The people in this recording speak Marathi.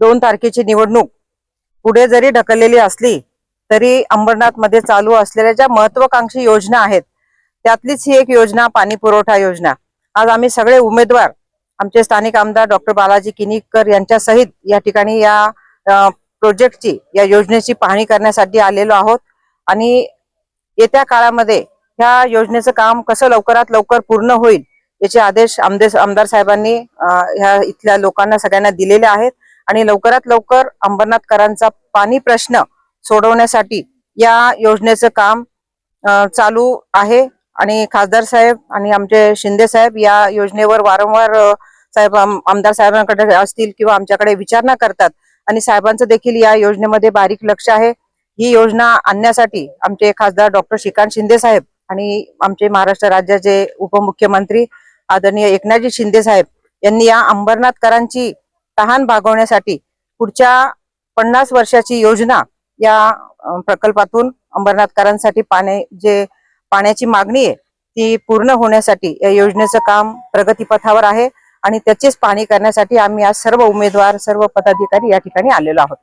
दोन तारखेची निवडणूक पुढे जरी ढकललेली असली तरी अंबरनाथमध्ये चालू असलेल्या ज्या महत्वाकांक्षी योजना आहेत त्यातलीच ही एक योजना पाणी पुरवठा योजना. आज आम्ही सगळे उमेदवार आमचे स्थानिक आमदार डॉक्टर बालाजी किनीकर यांच्यासहित या ठिकाणी या प्रोजेक्टची या योजनेची पाहणी करण्यासाठी आलेलो आहोत. आणि येत्या काळामध्ये ह्या योजनेचं काम कसं लवकरात लवकर पूर्ण होईल याचे आदेश आमदे आमदार साहेबांनी ह्या इथल्या लोकांना सगळ्यांना दिलेले आहेत. आणि लवकरात लवकर अंबरनाथकरांचा पाणी प्रश्न सोडवण्यासाठी या योजनेचं काम चालू आहे. आणि खासदार साहेब आणि आमचे शिंदे साहेब या योजनेवर वारंवार साहेब आमदार साहेबांकडे असतील किंवा आमच्याकडे विचारणा करतात. आणि साहेबांचं देखील या योजनेमध्ये बारीक लक्ष आहे. ही योजना आणण्यासाठी आमचे खासदार डॉक्टर श्रीकांत शिंदे साहेब आणि आमचे महाराष्ट्र राज्याचे उपमुख्यमंत्री आदरणीय एकनाथजी शिंदे साहेब यांनी या अंबरनाथकरांची तहान भागवण्यासाठी पुढच्या पन्नास वर्षाची योजना या प्रकल्पातून अंबरनाथकरांसाठी पाणी जे पाण्याची मागणी आहे ती पूर्ण होण्यासाठी या योजनेचं काम प्रगतीपथावर आहे आणि त्याचेच पाणी करण्यासाठी आम्ही आज सर्व उमेदवार सर्व पदाधिकारी या ठिकाणी आलेलो आहोत.